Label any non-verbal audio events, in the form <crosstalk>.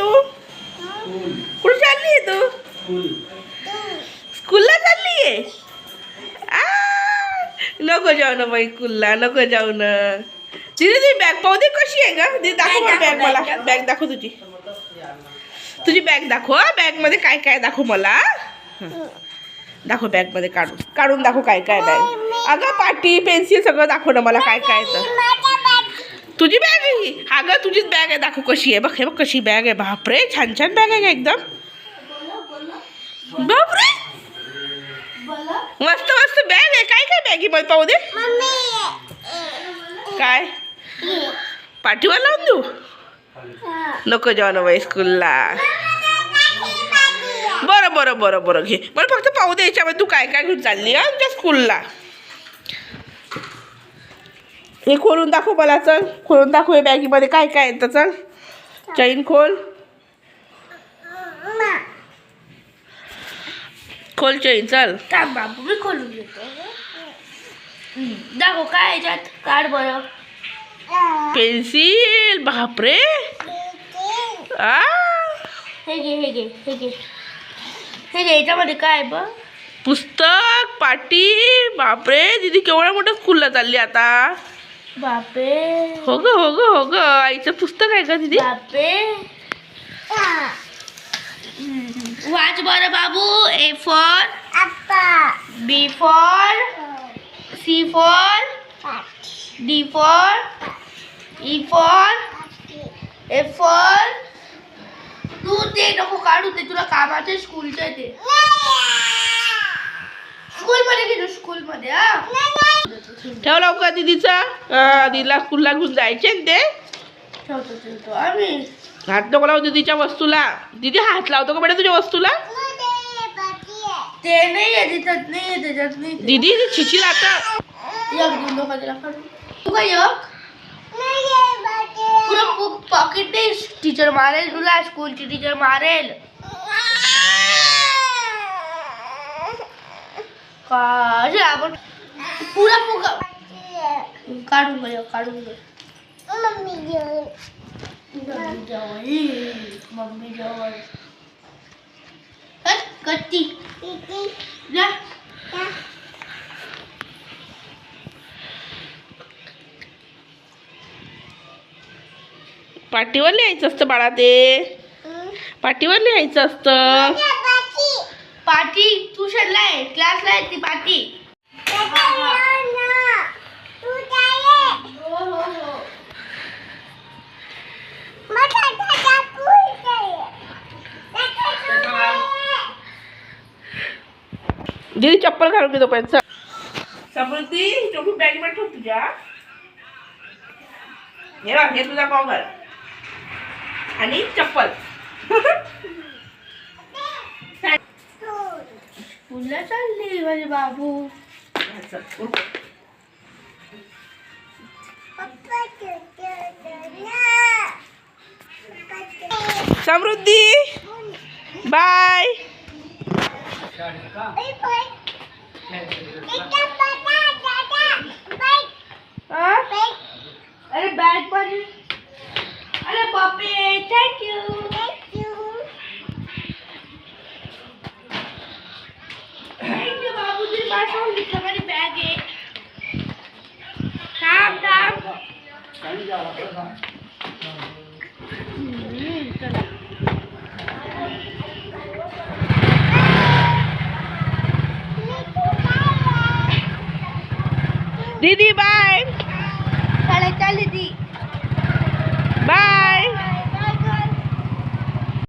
तू? कुठे चालली आहे तू? स्कूलला चालली आहे? नको जाऊ ना बाई स्कूलला नको जाऊ ना. तिथे तुझी बॅग पाहू दे कशी आहे का दे दाखव बॅग मला. बॅग दाखव. तुझी. तुझी बॅग दाखव बॅगमध्ये काय काय दाखव मला. दाखव बॅगमध्ये काढून. काढून दाखव काय काय बॅग. अगं पाटी पेन्सिल सगळं दाखव ना मला काय काय तर. तुझी बॅग आहे ही. अगं तुझीच बॅग आहे. दाखव कशी आहे. बघ हे बघ कशी बॅग आहे. बापरे छान छान बॅग आहे का एकदम? बापरे. मस्त मस्त बॅग आहे. काय काय बॅग आहे? पाहू दे. काय? पाठीवर लावून देऊ? नको जाऊ ना बाई स्कूलला बरं बरं बरं बरं. घे. बरं फक्त पाहू दे याच्यामध्ये. तू काय काय घेऊन चालली हा तुझ्या स्कूलला हे खोलून दाखव मला चल. खोलून दाखव हे बॅगीमध्ये काय काय तर चल. चैन खोल. खोल चैन चल. बाबू मी खोलून घेतो. दाखव काय याच्यात काढ बरं. पेन्सिल बापरे. आ. हे घे हे घे हे घे. हे घे याच्यामध्ये काय बघ? पुस्तक पाटी बापरे. दीदी केवढ्या मोठ्या स्कूलला चालली आता. बापे हो ग हो ग हो ग आईचं पुस्तक आहे का दीदी बापे वाच बरं बाबू A for B for C for D for E for F for तू ते नको काढू ते तुला कामाचे स्कूलचे ते स्कूलमध्ये गेलो स्कूलमध्ये हा ठेव लवकर दीदीचा. अं, दीदीला स्कूलला घेऊन जायचे ते. हात नको लावू दीदीच्या वस्तूला. दीदी हात लावतो का बेटा तुझ्या वस्तूला? ते नाही आहे त्याच्यात नाही आहे त्याच्यात. नाही. दीदी ती छिची आता पॉकेट नाही. टीचर मारेल तुला स्कूलची टीचर मारेल. काय आपण पुरा फुगा काढून घे काढून घे. मम्मी जवळ. मम्मी जवळ हट, कट्टी जा. पाठीवर लिहायचं असतं बाळा ते. पाठीवर लिहायचं असतं. पाटी ट्युशनला आहे क्लासला आहे ती पाटी हो दीदी चप्पल घालून घेतो पण समृद्धी चोखी बॅग मध्ये ठेव तुझ्या हे बघ हे तुझा कॉवर आणि चप्पल <laughs> स्कूलला चालली माझे बाबू असं, उरक. समृद्धी बाय अरे बॅग पण अरे बापे thank you thank you Didi, bye. Chale, chale, di. Bye.